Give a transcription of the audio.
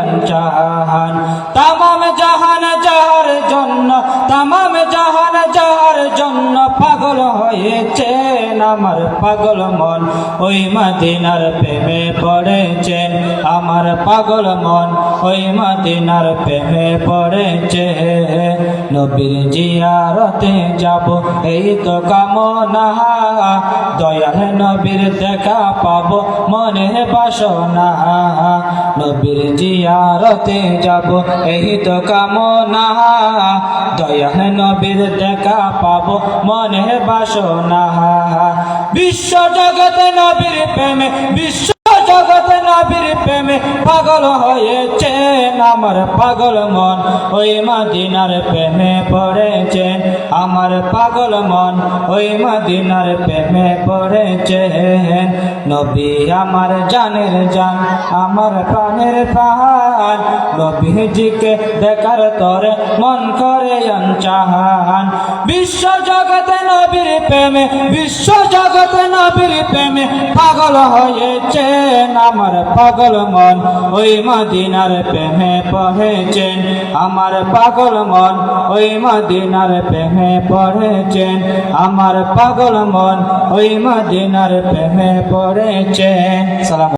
আনচান তামাম জাহান যাহার জন্য, তামাম জাহান যাহার জন্য পাগল হয়েছেন আমার পাগল মন? ওই মদিনার প্রেমে পড়েছেন আমার পাগল মন। ওই মদিনার প্রেমে পড়েছে নবীর জিয়ারতে যাব, এই তো কামনা। দয়াল নবীর দেখা পাব, মনে বাসনা। নবীর জিয়ারতে যাব, এই তো কামনা। দয়াল নবীর দেখা পাব, মনে বাসনা। বিশ্ব জগতে নবীর প্রেমে, বিশ্ব আমার পাগল মন, ওই মদিনার প্রেমে পড়েছেন আমার পাগল মন, ওই মদিনার প্রেমে পড়েছেন নবী আমার জানের জান, আমার প্রাণের প্রাণ। নবীজিকে দেখার তরে মন করে চাহান বিশ্ব জগতে নবীর প্রেমে, বিশ্ব জগতে নবীর প্রেমে পাগল হয়েছেন আমার পাগল মন, ওই মদিনার প্রেমে পড়েছেন। আমার পাগল মন ওই মদিনার প্রেমে পড়েছেন। আমার পাগল মন ওই মদিনার প্রেমে পড়েছেন। সালাম